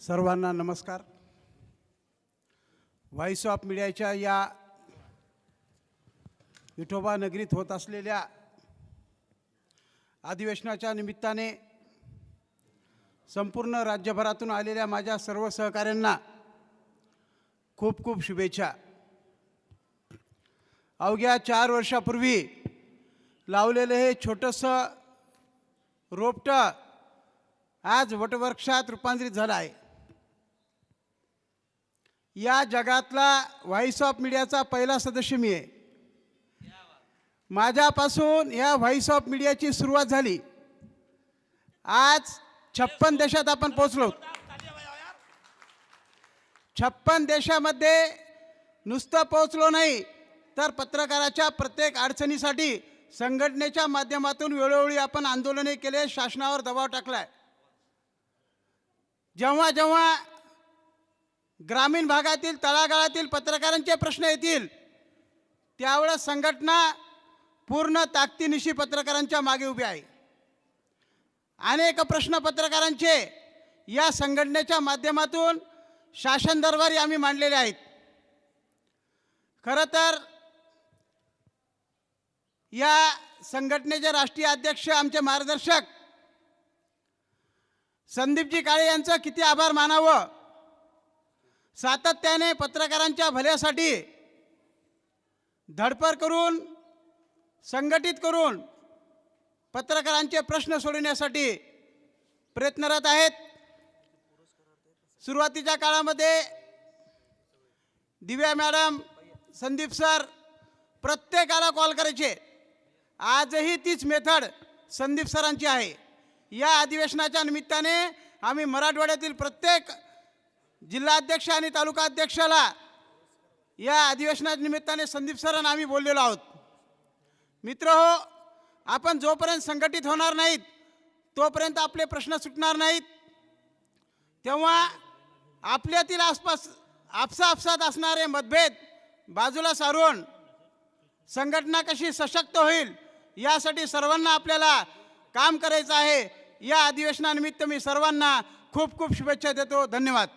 सर्वांना नमस्कार. Voice of मीडियाच्या या विठोबा नगरीत होत असलेल्या अधिवेशनाच्या निमित्ताने संपूर्ण राज्यभरातून आलेल्या माझ्या सर्व सहकाऱ्यांना खूप खूप शुभेच्छा. अवघ्या चार वर्षापूर्वी लावलेलं हे छोटंसं रोपटं आज वटवृक्षात रूपांतरित झालं आहे. या जगातला व्हॉईस ऑफ मीडियाचा पहिला सदस्य मी आहे. माझ्यापासून या व्हॉइस ऑफ मीडियाची सुरुवात झाली. आज छप्पन देशात आपण पोचलो छप्पन देशामध्ये नुसतं पोचलो नाही तर पत्रकाराच्या प्रत्येक अडचणीसाठी संघटनेच्या माध्यमातून वेळोवेळी आपण आंदोलने केले शासनावर दबाव टाकलाय. जेव्हा जेव्हा ग्रामीण भागातील तळागाळातील पत्रकारांचे प्रश्न येतील. त्यावेळेस संघटना पूर्ण ताकदीनिशी पत्रकारांच्या मागे उभी आहे. अनेक प्रश्न पत्रकारांचे या संघटनेच्या माध्यमातून शासन दरबारी आम्ही मांडलेले आहेत. खरं तर या संघटनेचे राष्ट्रीय अध्यक्ष आमचे मार्गदर्शक संदीपजी काळे यांचं किती आभार मानावं सातत्याने पत्रकारांच्या भल्यासाठी धडपड करून संघटित करून पत्रकारांचे प्रश्न सोडवण्यासाठी प्रयत्नरत आहेत. सुरुवातीच्या काळामध्ये दिव्या मॅडम संदीप सर प्रत्येकाला कॉल करायचे. आजही तीच मेथड संदीप सरांची आहे. या अधिवेशनाच्या निमित्ताने आम्ही मराठवाड्यातील प्रत्येक जिल्हाध्यक्ष आणि तालुका अध्यक्षाला या अधिवेशनाच्या निमित्ताने संदीप सरन आम्ही बोललेलो आहोत. मित्र हो आपण जोपर्यंत संघटित होणार नाहीत तोपर्यंत आपले प्रश्न सुटणार नाहीत. तेव्हा आपल्यातील आसपास आपसा आपसात असणारे मतभेद बाजूला सारून संघटना कशी सशक्त होईल यासाठी सर्वांना आपल्याला काम करायचं आहे. या अधिवेशनानिमित्त मी सर्वांना खूप खूप शुभेच्छा देतो. धन्यवाद.